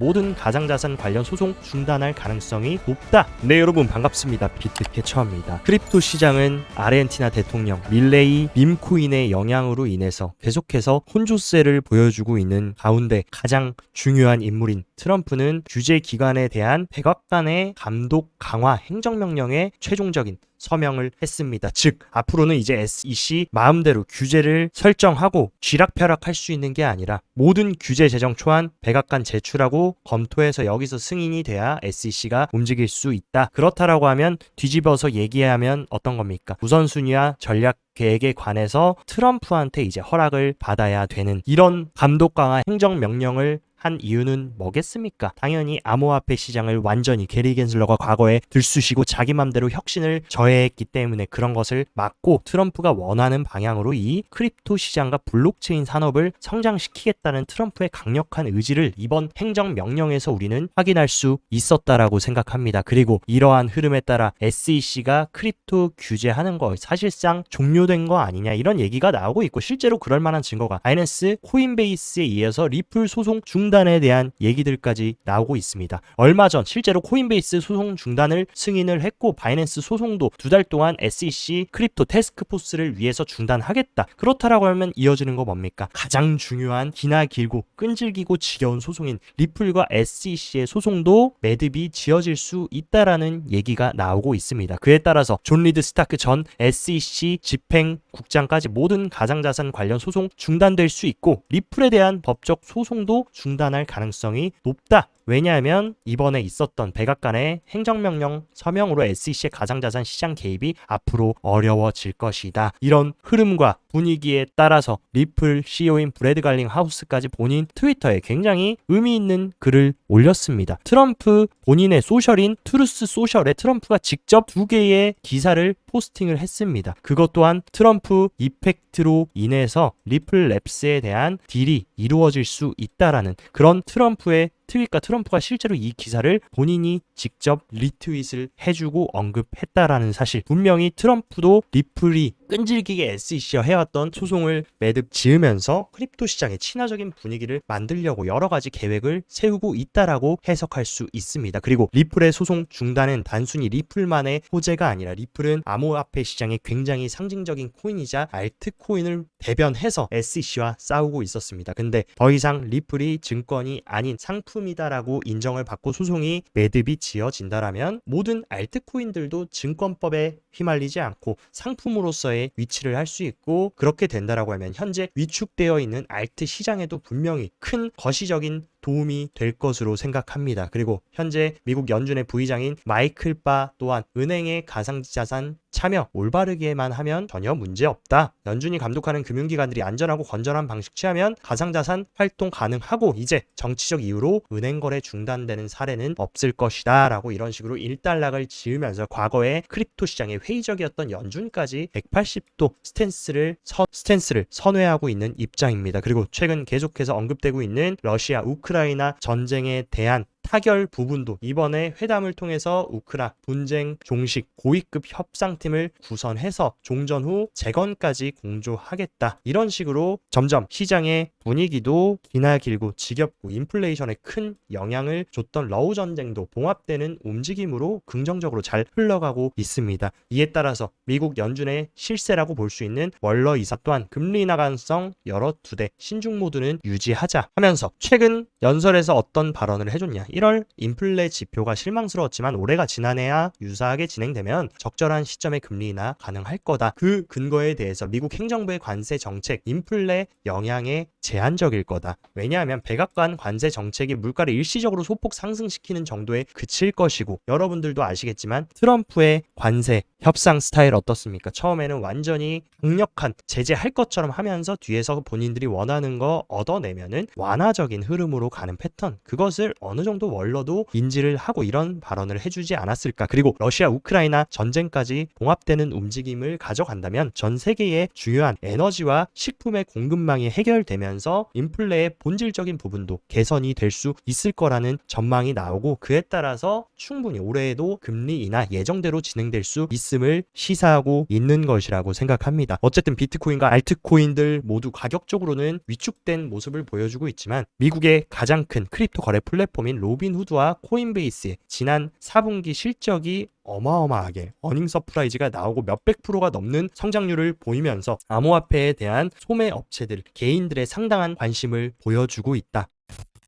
모든 가상자산 관련 소송 중단할 가능성이 높다. 네 여러분 반갑습니다. 비트캐쳐입니다. 크립토 시장은 아르헨티나 대통령 밀레이 밈코인의 영향으로 인해서 계속해서 혼조세를 보여주고 있는 가운데 가장 중요한 인물인 트럼프는 규제 기관에 대한 백악관의 감독 강화 행정명령에 최종적인 서명을 했습니다. 즉 앞으로는 이제 SEC 마음대로 규제를 설정하고 쥐락펴락할 수 있는 게 아니라 모든 규제 제정 초안 백악관 제출하고 검토해서 여기서 승인이 돼야 SEC가 움직일 수 있다. 그렇다라고 하면 뒤집어서 얘기하면 어떤 겁니까? 우선순위와 전략 계획에 관해서 트럼프한테 이제 허락을 받아야 되는 이런 감독 강화 행정 명령을 한 이유는 뭐겠습니까? 당연히 암호화폐 시장을 완전히 게리 겐슬러가 과거에 들쑤시고 자기 맘대로 혁신을 저해했기 때문에 그런 것을 막고 트럼프가 원하는 방향으로 이 크립토 시장과 블록체인 산업을 성장시키겠다는 트럼프의 강력한 의지를 이번 행정 명령에서 우리는 확인할 수 있었다라고 생각합니다. 그리고 이러한 흐름에 따라 SEC가 크립토 규제하는 거 사실상 종료된 거 아니냐 이런 얘기가 나오고 있고 실제로 그럴 만한 증거가 바이낸스 코인베이스에 의해서 리플 소송 중 단에 대한 얘기들까지 나오고 있습니다. 얼마 전 실제로 코인베이스 소송 중단을 승인을 했고 바이낸스 소송도 두 달 동안 SEC 크립토 테스크포스를 위해서 중단하겠다. 그렇다라고 하면 이어지는 거 뭡니까? 가장 중요한 기나 길고 끈질기고 지겨운 소송인 리플과 SEC의 소송도 매듭이 지어질 수 있다라는 얘기가 나오고 있습니다. 그에 따라서 존 리드 스타크 전 SEC 집행 국장까지 모든 가상자산 관련 소송 중단될 수 있고 리플에 대한 법적 소송도 중단 할 가능성이 높다. 왜냐하면 이번에 있었던 백악관의 행정명령 서명으로 SEC의 가상자산 시장 개입이 앞으로 어려워질 것이다. 이런 흐름과 분위기에 따라서 리플 CEO인 브래드 갈링 하우스까지 본인 트위터에 굉장히 의미 있는 글을 올렸습니다. 트럼프 본인의 소셜인 트루스 소셜에 트럼프가 직접 두 개의 기사를 포스팅을 했습니다. 그것 또한 트럼프 이펙트로 인해서 리플 랩스에 대한 딜이 이루어질 수 있다라는 그런 트럼프의 트윗과 트럼프가 실제로 이 기사를 본인이 직접 리트윗을 해주고 언급했다라는 사실. 분명히 트럼프도 리플이 끈질기게 SEC와 해왔던 소송을 매듭 지으면서 크립토 시장의 친화적인 분위기를 만들려고 여러 가지 계획을 세우고 있다라고 해석할 수 있습니다. 그리고 리플의 소송 중단은 단순히 리플만의 호재가 아니라 리플은 암호화폐 시장의 굉장히 상징적인 코인이자 알트코인을 대변해서 SEC와 싸우고 있었습니다. 근데 더 이상 리플이 증권이 아닌 상품이다라고 인정을 받고 소송이 매듭이 지어진다라면 모든 알트코인들도 증권법에 휘말리지 않고 상품으로서의 위치를 할 수 있고 그렇게 된다라고 하면 현재 위축되어 있는 알트 시장에도 분명히 큰 거시적인 도움이 될 것으로 생각합니다. 그리고 현재 미국 연준의 부의장인 마이클 바 또한 은행의 가상자산 참여 올바르게만 하면 전혀 문제 없다. 연준이 감독하는 금융기관들이 안전하고 건전한 방식 취하면 가상자산 활동 가능하고 이제 정치적 이유로 은행 거래 중단되는 사례는 없을 것이다. 라고 이런 식으로 일단락을 지으면서 과거에 크립토 시장에 회의적이었던 연준까지 180도 스탠스를 선, 스탠스를 선회하고 있는 입장입니다. 그리고 최근 계속해서 언급되고 있는 러시아 우크라 이나 전쟁에 대한 타결 부분도 이번에 회담을 통해서 우크라 분쟁 종식 고위급 협상팀을 구성해서 종전 후 재건까지 공조하겠다. 이런 식으로 점점 시장의 분위기도 기나 길고 지겹고 인플레이션에 큰 영향을 줬던 러우 전쟁도 봉합되는 움직임으로 긍정적으로 잘 흘러가고 있습니다. 이에 따라서 미국 연준의 실세라고 볼 수 있는 월러 이사 또한 금리 나간성 여러 두 대 신중 모드는 유지하자 하면서 최근 연설에서 어떤 발언을 해줬냐 1월 인플레 지표가 실망스러웠지만 올해가 지난해와 유사하게 진행되면 적절한 시점에 금리 인하 가능할 거다. 그 근거에 대해서 미국 행정부의 관세 정책 인플레 영향에 제한적일 거다. 왜냐하면 백악관 관세 정책이 물가를 일시적으로 소폭 상승시키는 정도에 그칠 것이고 여러분들도 아시겠지만 트럼프의 관세 협상 스타일 어떻습니까? 처음에는 완전히 강력한 제재할 것처럼 하면서 뒤에서 본인들이 원하는 거 얻어내면은 완화적인 흐름으로 가는 패턴 그것을 어느 정도 월러도 인지를 하고 이런 발언을 해주지 않았을까 그리고 러시아 우크라이나 전쟁까지 봉합되는 움직임을 가져간다면 전 세계의 중요한 에너지와 식품의 공급망이 해결되면서 인플레의 본질적인 부분도 개선이 될 수 있을 거라는 전망이 나오고 그에 따라서 충분히 올해에도 금리 인하 예정대로 진행될 수 있음을 시사하고 있는 것이라고 생각합니다. 어쨌든 비트코인과 알트코인들 모두 가격적으로는 위축된 모습을 보여주고 있지만 미국의 가장 큰 크립토 거래 플랫폼인 로 빈후드와 코인베이스의 지난 4분기 실적이 어마어마하게 어닝 서프라이즈가 나오고 몇백 프로가 넘는 성장률을 보이면서 암호화폐에 대한 소매 업체들, 개인들의 상당한 관심을 보여주고 있다.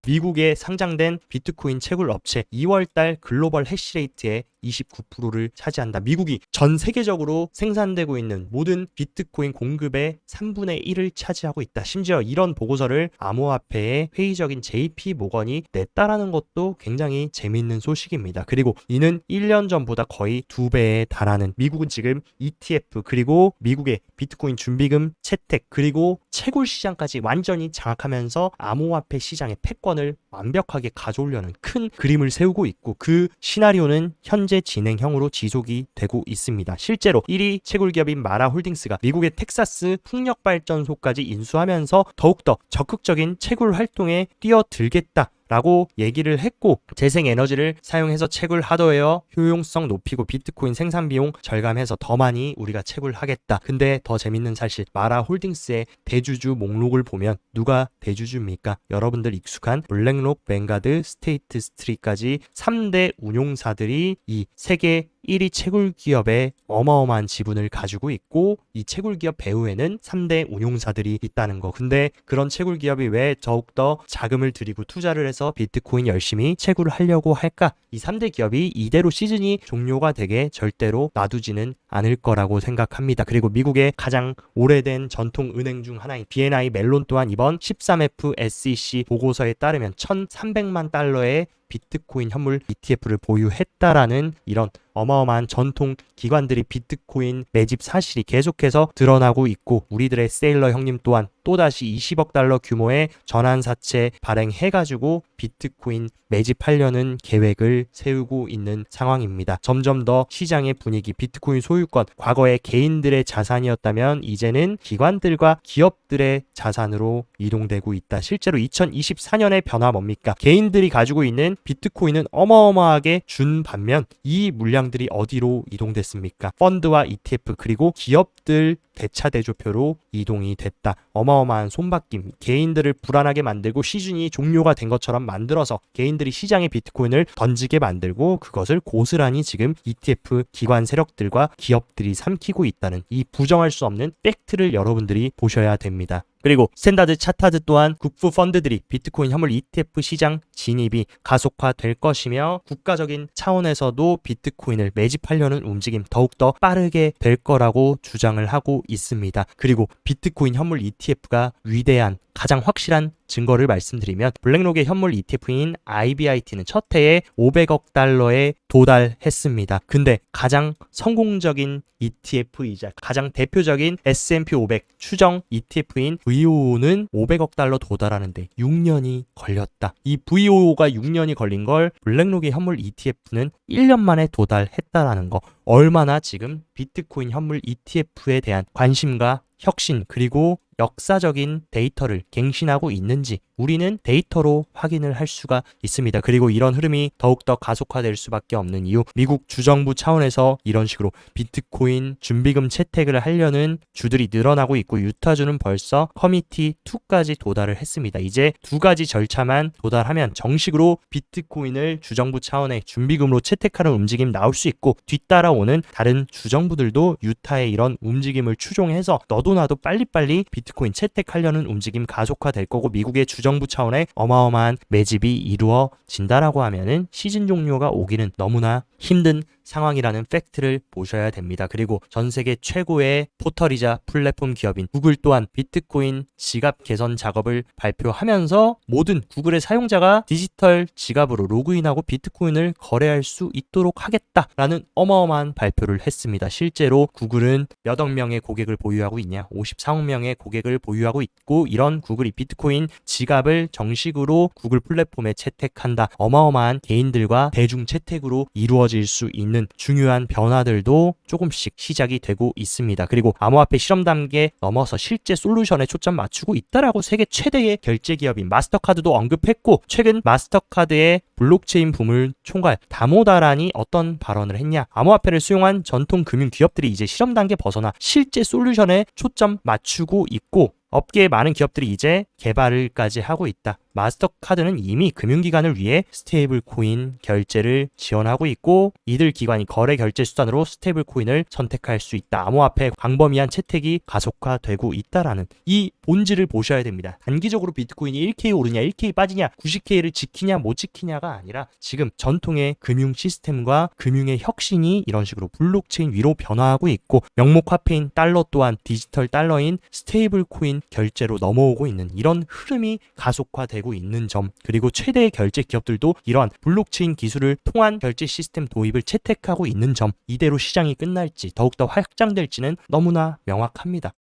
미국에 상장된 비트코인 채굴 업체 2월달 글로벌 해시레이트의 29%를 차지한다. 미국이 전 세계적으로 생산되고 있는 모든 비트코인 공급의 3분의 1을 차지하고 있다. 심지어 이런 보고서를 암호화폐의 회의적인 JP 모건이 냈다라는 것도 굉장히 재미있는 소식입니다. 그리고 이는 1년 전보다 거의 두 배에 달하는 미국은 지금 ETF 그리고 미국의 비트코인 준비금 채택 그리고 채굴 시장까지 완전히 장악하면서 암호화폐 시장의 패권을 완벽하게 가져오려는 큰 그림을 세우고 있고 그 시나리오는 현재 진행형으로 지속이 되고 있습니다. 실제로 1위 채굴 기업인 마라 홀딩스가 미국의 텍사스 풍력 발전소까지 인수하면서 더욱더 적극적인 채굴 활동에 뛰어들겠다. 라고 얘기를 했고 재생 에너지를 사용해서 채굴 하드웨어 효용성 높이고 비트코인 생산 비용 절감해서 더 많이 우리가 채굴하겠다. 근데 더 재밌는 사실 마라 홀딩스의 대주주 목록을 보면 누가 대주주입니까? 여러분들 익숙한 블랙록, 뱅가드, 스테이트 스트리트까지 3대 운용사들이 이 세계 1위 채굴 기업의 어마어마한 지분을 가지고 있고 이 채굴 기업 배후에는 3대 운용사들이 있다는 거. 근데 그런 채굴 기업이 왜 더욱더 자금을 들이고 투자를 해서 비트코인 열심히 채굴을 하려고 할까? 이 3대 기업이 이대로 시즌이 종료가 되게 절대로 놔두지는 않을 거라고 생각합니다. 그리고 미국의 가장 오래된 전통 은행 중 하나인 BNI 멜론 또한 이번 13F SEC 보고서에 따르면 1,300만 달러의 비트코인 현물 ETF를 보유했다라는 이런 어마어마한 전통 기관들이 비트코인 매집 사실이 계속해서 드러나고 있고 우리들의 세일러 형님 또한 또다시 20억 달러 규모의 전환사채 발행해가지고 비트코인 매집하려는 계획을 세우고 있는 상황입니다. 점점 더 시장의 분위기, 비트코인 소유권, 과거의 개인들의 자산이었다면 이제는 기관들과 기업들의 자산으로 이동되고 있다. 실제로 2024년의 변화 뭡니까? 개인들이 가지고 있는 비트코인은 어마어마하게 준 반면 이 물량들이 어디로 이동됐습니까? 펀드와 ETF 그리고 기업들 대차 대조표로 이동이 됐다. 어마 어마한 손바뀜, 개인들을 불안하게 만들고 시즌이 종료가 된 것처럼 만들어서 개인들이 시장에 비트코인을 던지게 만들고 그것을 고스란히 지금 ETF 기관 세력들과 기업들이 삼키고 있다는 이 부정할 수 없는 팩트를 여러분들이 보셔야 됩니다. 그리고 스탠다드 차타드 또한 국부 펀드들이 비트코인 현물 ETF 시장 진입이 가속화될 것이며 국가적인 차원에서도 비트코인을 매집하려는 움직임 더욱더 빠르게 될 거라고 주장을 하고 있습니다. 그리고 비트코인 현물 ETF가 위대한 가장 확실한 증거를 말씀드리면 블랙록의 현물 ETF인 IBIT는 첫 해에 500억 달러에 도달했습니다. 근데 가장 성공적인 ETF이자 가장 대표적인 S&P 500 추정 ETF인 VOO는 500억 달러 도달하는데 6년이 걸렸다. 이 VOO가 6년이 걸린 걸 블랙록의 현물 ETF는 1년 만에 도달했다라는 거. 얼마나 지금 비트코인 현물 ETF에 대한 관심과 혁신 그리고 역사적인 데이터를 갱신하고 있는지 우리는 데이터로 확인을 할 수가 있습니다. 그리고 이런 흐름이 더욱더 가속화될 수밖에 없는 이유 미국 주정부 차원에서 이런 식으로 비트코인 준비금 채택을 하려는 주들이 늘어나고 있고 유타주는 벌써 커미티 2까지 도달을 했습니다. 이제 두 가지 절차만 도달하면 정식으로 비트코인을 주정부 차원의 준비금으로 채택하는 움직임 나올 수 있고 뒤따라오는 다른 주정부들도 유타의 이런 움직임을 추종해서 너도 나도 빨리빨리 비트코인 채택하려는 움직임 가속화될 거고 미국의 주정부 차원의 어마어마한 매집이 이루어진다라고 하면은 시즌 종료가 오기는 너무나 힘든 상황이라는 팩트를 보셔야 됩니다. 그리고 전 세계 최고의 포털이자 플랫폼 기업인 구글 또한 비트코인 지갑 개선 작업을 발표하면서 모든 구글의 사용자가 디지털 지갑으로 로그인하고 비트코인을 거래할 수 있도록 하겠다라는 어마어마한 발표를 했습니다. 실제로 구글은 몇억 명의 고객을 보유하고 있냐? 아니냐. 54억 명의 고객을 보유하고 있고 이런 구글이 비트코인 지갑을 정식으로 구글 플랫폼에 채택한다. 어마어마한 개인들과 대중 채택으로 이루어질 수 있는 중요한 변화들도 조금씩 시작이 되고 있습니다. 그리고 암호화폐 실험 단계 넘어서 실제 솔루션에 초점 맞추고 있다라고 세계 최대의 결제 기업인 마스터카드도 언급했고 최근 마스터카드의 블록체인 부물 총괄 다모다란이 어떤 발언을 했냐? 암호화폐를 수용한 전통 금융 기업들이 이제 실험 단계 벗어나 실제 솔루션에 초점 맞추고 있고 업계의 많은 기업들이 이제 개발을까지 하고 있다. 마스터카드는 이미 금융기관을 위해 스테이블 코인 결제를 지원하고 있고 이들 기관이 거래 결제 수단으로 스테이블 코인을 선택할 수 있다. 암호화폐 광범위한 채택이 가속화되고 있다라는 이 본질을 보셔야 됩니다. 단기적으로 비트코인이 1K 오르냐 1K 빠지냐 90K를 지키냐 못 지키냐가 아니라 지금 전통의 금융 시스템과 금융의 혁신이 이런 식으로 블록체인 위로 변화하고 있고 명목 화폐인 달러 또한 디지털 달러인 스테이블 코인 결제로 넘어오고 있는 이런 흐름이 가속화되고 되고 있는 점 그리고 최대의 결제 기업들도 이러한 블록체인 기술을 통한 결제 시스템 도입을 채택하고 있는 점 이대로 시장이 끝날지 더욱더 확장될지는 너무나 명확합니다.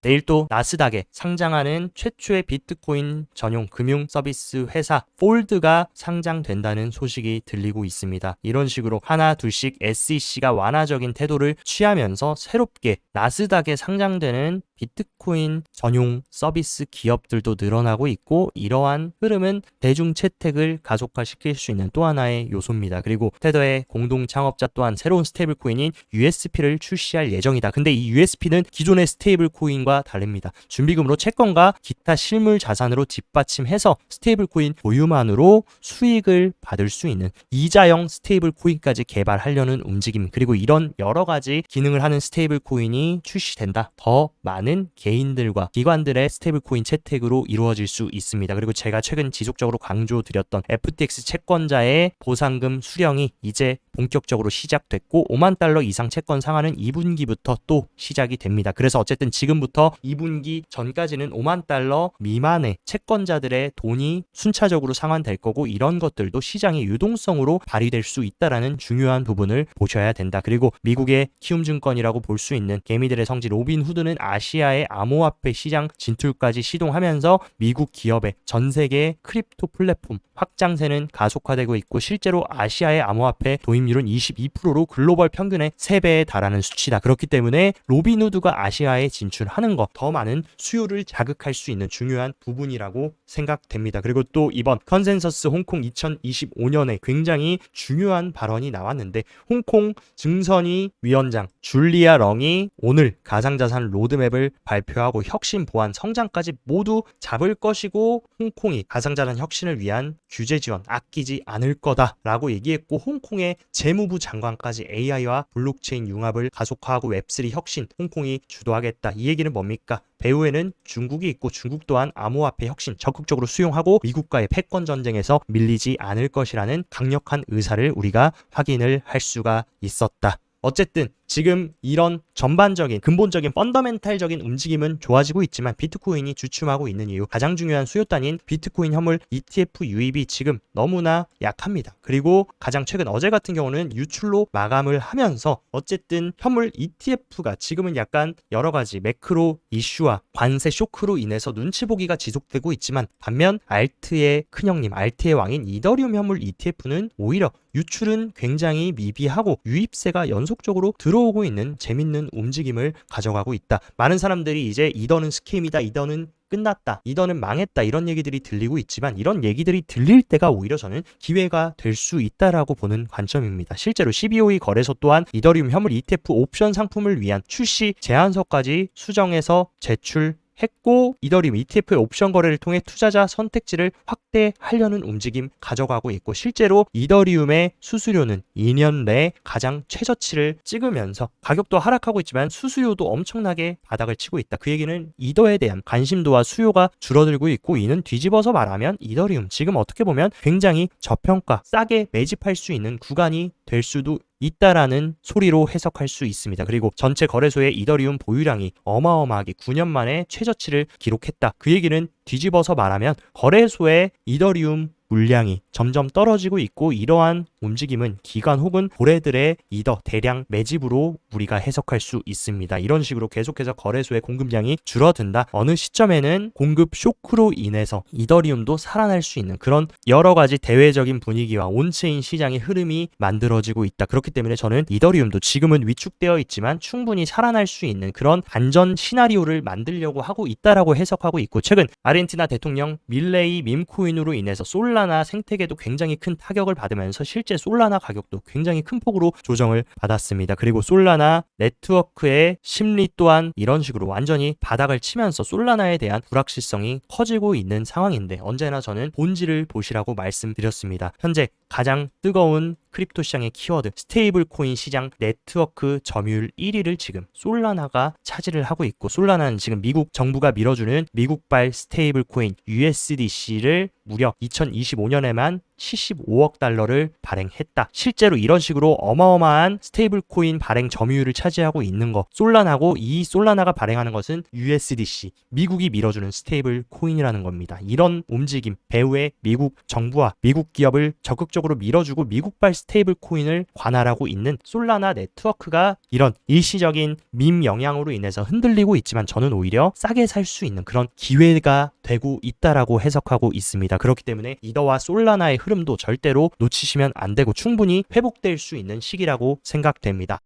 내일 또 나스닥에 상장하는 최초의 비트코인 전용 금융 서비스 회사 폴드가 상장된다는 소식이 들리고 있습니다. 이런 식으로 하나 둘씩 SEC가 완화적인 태도를 취하면서 새롭게 나스닥에 상장되는 비트코인 전용 서비스 기업들도 늘어나고 있고 이러한 흐름은 대중 채택을 가속화시킬 수 있는 또 하나의 요소입니다. 그리고 테더의 공동 창업자 또한 새로운 스테이블 코인인 USP를 출시할 예정이다. 근데 이 USP는 기존의 스테이블 코인과 다릅니다. 준비금으로 채권과 기타 실물 자산으로 뒷받침해서 스테이블 코인 보유만으로 수익을 받을 수 있는 이자형 스테이블 코인까지 개발하려는 움직임 그리고 이런 여러 가지 기능을 하는 스테이블 코인이 출시된다. 더 많은 많은 개인들과 기관들의 스테이블 코인 채택으로 이루어질 수 있습니다. 그리고 제가 최근 지속적으로 강조드렸던 FTX 채권자의 보상금 수령이 이제 본격적으로 시작됐고 5만 달러 이상 채권 상한은 2분기부터 또 시작이 됩니다. 그래서 어쨌든 지금부터 2분기 전까지는 5만 달러 미만의 채권자들의 돈이 순차적으로 상환될 거고 이런 것들도 시장의 유동성으로 발휘될 수 있다라는 중요한 부분을 보셔야 된다. 그리고 미국의 키움증권이라고 볼 수 있는 개미들의 성지 로빈 후드는 아시아 아시아의 암호화폐 시장 진출까지 시동하면서 미국 기업의 전 세계 크립토 플랫폼 확장세는 가속화되고 있고 실제로 아시아의 암호화폐 도입률은 22%로 글로벌 평균의 3배에 달하는 수치다. 그렇기 때문에 로비누드가 아시아에 진출하는 것 더 많은 수요를 자극할 수 있는 중요한 부분이라고 생각됩니다. 그리고 또 이번 컨센서스 홍콩 2025년에 굉장히 중요한 발언이 나왔는데 홍콩 증선위 위원장 줄리아 렁이 오늘 가상자산 로드맵을 발표하고 혁신 보안 성장까지 모두 잡을 것이고 홍콩이 가상자산 혁신을 위한 규제 지원 아끼지 않을 거다라고 얘기했고 홍콩의 재무부 장관까지 AI와 블록체인 융합을 가속화하고 웹3 혁신 홍콩이 주도하겠다. 이 얘기는 뭡니까? 배후에는 중국이 있고 중국 또한 암호화폐 혁신 적극적으로 수용하고 미국과의 패권 전쟁에서 밀리지 않을 것이라는 강력한 의사를 우리가 확인을 할 수가 있었다. 어쨌든 지금 이런 전반적인 근본적인 펀더멘탈적인 움직임은 좋아지고 있지만 비트코인이 주춤하고 있는 이유 가장 중요한 수요단인 비트코인 현물 ETF 유입이 지금 너무나 약합니다. 그리고 가장 최근 어제 같은 경우는 유출로 마감을 하면서 어쨌든 현물 ETF가 지금은 약간 여러 가지 매크로 이슈와 관세 쇼크로 인해서 눈치 보기가 지속되고 있지만 반면 알트의 큰형님 알트의 왕인 이더리움 현물 ETF는 오히려 유출은 굉장히 미비하고 유입세가 연속적으로 들어 오고 있는 재밌는 움직임을 가져가고 있다. 많은 사람들이 이제 이더는 스캠이다, 이더는 끝났다, 이더는 망했다 이런 얘기들이 들리고 있지만 이런 얘기들이 들릴 때가 오히려 저는 기회가 될 수 있다라고 보는 관점입니다. 실제로 CBOE 거래소 또한 이더리움 현물 ETF 옵션 상품을 위한 출시 제안서까지 수정해서 제출 했고 이더리움 ETF의 옵션 거래를 통해 투자자 선택지를 확대하려는 움직임 가져가고 있고 실제로 이더리움의 수수료는 2년 내에 가장 최저치를 찍으면서 가격도 하락하고 있지만 수수료도 엄청나게 바닥을 치고 있다. 그 얘기는 이더에 대한 관심도와 수요가 줄어들고 있고 이는 뒤집어서 말하면 이더리움 지금 어떻게 보면 굉장히 저평가 싸게 매집할 수 있는 구간이 될 수도 있다라는 소리로 해석할 수 있습니다. 그리고 전체 거래소의 이더리움 보유량이 어마어마하게 9년 만에 최저치를 기록했다. 그 얘기는 뒤집어서 말하면 거래소의 이더리움 물량이 점점 떨어지고 있고 이러한 움직임은 기관 혹은 고래들의 이더 대량 매집으로 우리가 해석할 수 있습니다. 이런 식으로 계속해서 거래소의 공급량이 줄어든다. 어느 시점에는 공급 쇼크로 인해서 이더리움도 살아날 수 있는 그런 여러 가지 대외적인 분위기와 온체인 시장의 흐름이 만들어지고 있다. 그렇기 때문에 저는 이더리움도 지금은 위축되어 있지만 충분히 살아날 수 있는 그런 안전 시나리오를 만들려고 하고 있다라고 해석하고 있고 최근 아르헨티나 대통령 밀레이 밈코인으로 인해서 솔라 나 생태계도 굉장히 큰 타격을 받으면서 실제 솔라나 가격도 굉장히 큰 폭으로 조정을 받았습니다. 그리고 솔라나 네트워크의 심리 또한 이런 식으로 완전히 바닥을 치면서 솔라나에 대한 불확실성이 커지고 있는 상황인데 언제나 저는 본질을 보시라고 말씀드렸습니다. 현재 가장 뜨거운 크립토 시장의 키워드 스테이블 코인 시장 네트워크 점유율 1위를 지금 솔라나가 차지를 하고 있고 솔라나는 지금 미국 정부가 밀어주는 미국발 스테이블 코인 USDC를 무려 2025년에만 75억 달러를 발행했다. 실제로 이런 식으로 어마어마한 스테이블 코인 발행 점유율을 차지하고 있는 거 솔라나고 이 솔라나가 발행하는 것은 USDC 미국이 밀어주는 스테이블 코인이라는 겁니다. 이런 움직임 배후에 미국 정부와 미국 기업을 적극적으로 밀어주고 미국발 스테이블 코인을 관할하고 있는 솔라나 네트워크가 이런 일시적인 밈 영향으로 인해서 흔들리고 있지만 저는 오히려 싸게 살 수 있는 그런 기회가 되고 있다라고 해석하고 있습니다. 그렇기 때문에 이더와 솔라나의 흐름도 절대로 놓치시면 안 되고 충분히 회복될 수 있는 시기라고 생각됩니다.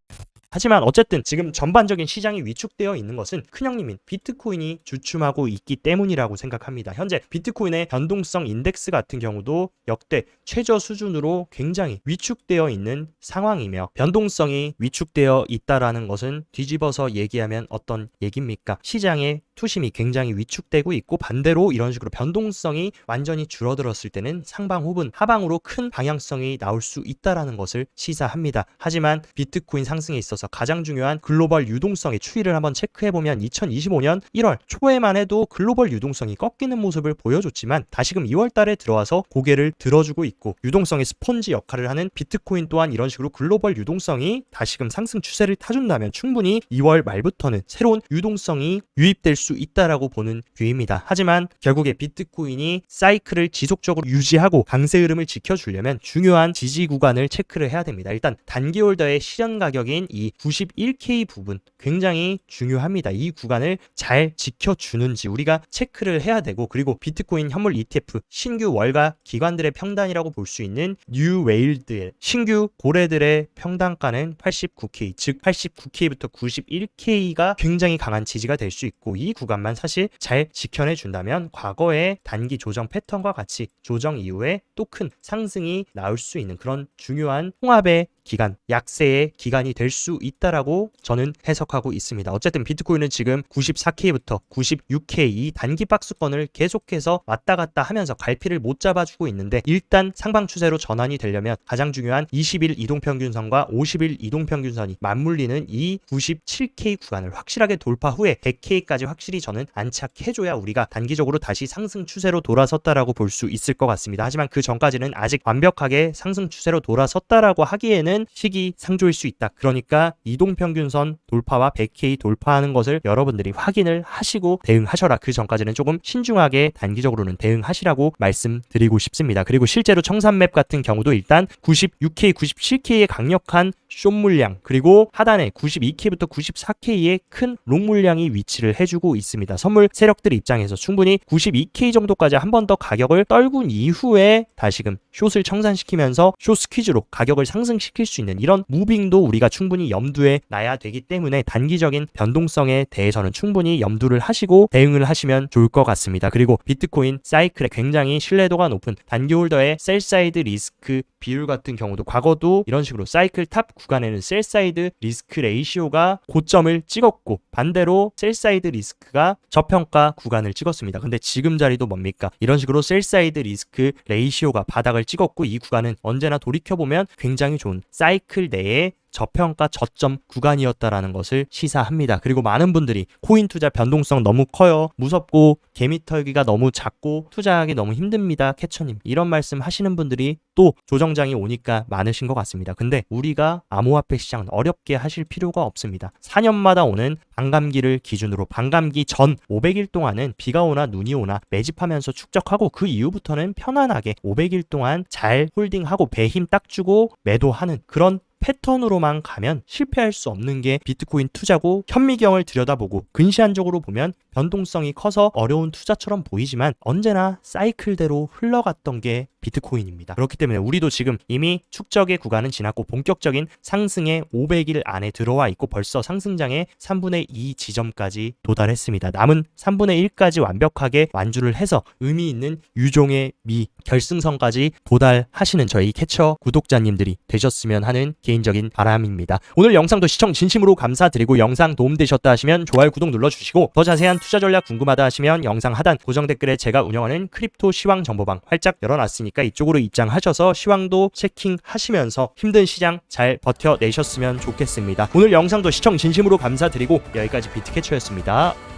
하지만 어쨌든 지금 전반적인 시장이 위축되어 있는 것은 큰형님인 비트코인이 주춤하고 있기 때문이라고 생각합니다. 현재 비트코인의 변동성 인덱스 같은 경우도 역대 최저 수준으로 굉장히 위축되어 있는 상황이며 변동성이 위축되어 있다라는 것은 뒤집어서 얘기하면 어떤 얘기입니까? 시장의 투심이 굉장히 위축되고 있고 반대로 이런 식으로 변동성이 완전히 줄어들었을 때는 상방 혹은 하방으로 큰 방향성이 나올 수 있다라는 것을 시사합니다. 하지만 비트코인 상승에 있어서 가장 중요한 글로벌 유동성의 추이를 한번 체크해 보면 2025년 1월 초에만 해도 글로벌 유동성이 꺾이는 모습을 보여줬지만 다시금 2월 달에 들어와서 고개를 들어주고 있고 유동성의 스펀지 역할을 하는 비트코인 또한 이런 식으로 글로벌 유동성이 다시금 상승 추세를 타준다면 충분히 2월 말부터는 새로운 유동성이 유입될 수 있다라고 보는 뷰입니다. 하지만 결국에 비트코인이 사이클을 지속적으로 유지하고 강세 흐름을 지켜주려면 중요한 지지 구간을 체크를 해야 됩니다. 일단 단기 홀더의 실현 가격인 이 91K 부분 굉장히 중요합니다. 이 구간을 잘 지켜주는지 우리가 체크를 해야 되고 그리고 비트코인 현물 ETF 신규 월가 기관들의 평단이라고 볼 수 있는 뉴 웨일드의 신규 고래들의 평단가는 89K 즉 89K부터 91K가 굉장히 강한 지지가 될 수 있고 이 구간만 사실 잘 지켜내 준다면 과거의 단기 조정 패턴과 같이 조정 이후에 또 큰 상승이 나올 수 있는 그런 중요한 통합의 기간, 약세의 기간이 될 수 있다라고 저는 해석하고 있습니다. 어쨌든 비트코인은 지금 94K부터 96K 이 단기 박스권을 계속해서 왔다 갔다 하면서 갈피를 못 잡아주고 있는데 일단 상방 추세로 전환이 되려면 가장 중요한 20일 이동평균선과 50일 이동평균선이 맞물리는 이 97K 구간을 확실하게 돌파 후에 100K까지 확실히 저는 안착해줘야 우리가 단기적으로 다시 상승 추세로 돌아섰다라고 볼 수 있을 것 같습니다. 하지만 그 전까지는 아직 완벽하게 상승 추세로 돌아섰다라고 하기에는 시기 상조일 수 있다. 그러니까 이동 평균선 돌파와 100K 돌파하는 것을 여러분들이 확인을 하시고 대응하셔라. 그 전까지는 조금 신중하게 단기적으로는 대응하시라고 말씀드리고 싶습니다. 그리고 실제로 청산맵 같은 경우도 일단 96K, 97K의 강력한 숏 물량 그리고 하단에 92K부터 94K의 큰 롱 물량이 위치를 해주고 있습니다. 선물 세력들 입장에서 충분히 92K 정도까지 한 번 더 가격을 떨군 이후에 다시금 숏을 청산시키면서 숏 스퀴즈로 가격을 상승시킬 수 있는 이런 무빙도 우리가 충분히 염두에 놔야 되기 때문에 단기적인 변동성에 대해서는 충분히 염두를 하시고 대응을 하시면 좋을 것 같습니다. 그리고 비트코인 사이클에 굉장히 신뢰도가 높은 단기 홀더의 셀 사이드 리스크 비율 같은 경우도 과거도 이런 식으로 사이클 탑 구간에는 셀 사이드 리스크 레이시오가 고점을 찍었고 반대로 셀 사이드 리스크가 저평가 구간을 찍었습니다. 근데 지금 자리도 뭡니까? 이런 식으로 셀 사이드 리스크 레이시오가 바닥을 찍었고 이 구간은 언제나 돌이켜 보면 굉장히 좋은 사이클 내에 저평가 저점 구간이었다라는 것을 시사합니다. 그리고 많은 분들이 코인 투자 변동성 너무 커요. 무섭고 개미 털기가 너무 작고 투자하기 너무 힘듭니다. 캐처님. 이런 말씀 하시는 분들이 또 조정장이 오니까 많으신 것 같습니다. 근데 우리가 암호화폐 시장 어렵게 하실 필요가 없습니다. 4년마다 오는 반감기를 기준으로 반감기 전 500일 동안은 비가 오나 눈이 오나 매집하면서 축적하고 그 이후부터는 편안하게 500일 동안 잘 홀딩하고 배 힘 딱 주고 매도하는 그런 패턴으로만 가면 실패할 수 없는 게 비트코인 투자고 현미경을 들여다보고 근시안적으로 보면 변동성이 커서 어려운 투자처럼 보이지만 언제나 사이클대로 흘러갔던 게 비트코인입니다. 그렇기 때문에 우리도 지금 이미 축적의 구간은 지났고 본격적인 상승의 500일 안에 들어와 있고 벌써 상승장의 3분의 2 지점까지 도달했습니다. 남은 3분의 1까지 완벽하게 완주를 해서 의미 있는 유종의 미 결승선까지 도달하시는 저희 캐쳐 구독자님들이 되셨으면 하는 개인적인 바람입니다. 오늘 영상도 시청 진심으로 감사드리고 영상 도움되셨다 하시면 좋아요 구독 눌러주시고 더 자세한 투자 전략 궁금하다 하시면 영상 하단 고정 댓글에 제가 운영하는 크립토 시황 정보방 활짝 열어놨으니까 이쪽으로 입장하셔서 시황도 체킹하시면서 힘든 시장 잘 버텨내셨으면 좋겠습니다. 오늘 영상도 시청 진심으로 감사드리고 여기까지 비트캐쳐였습니다.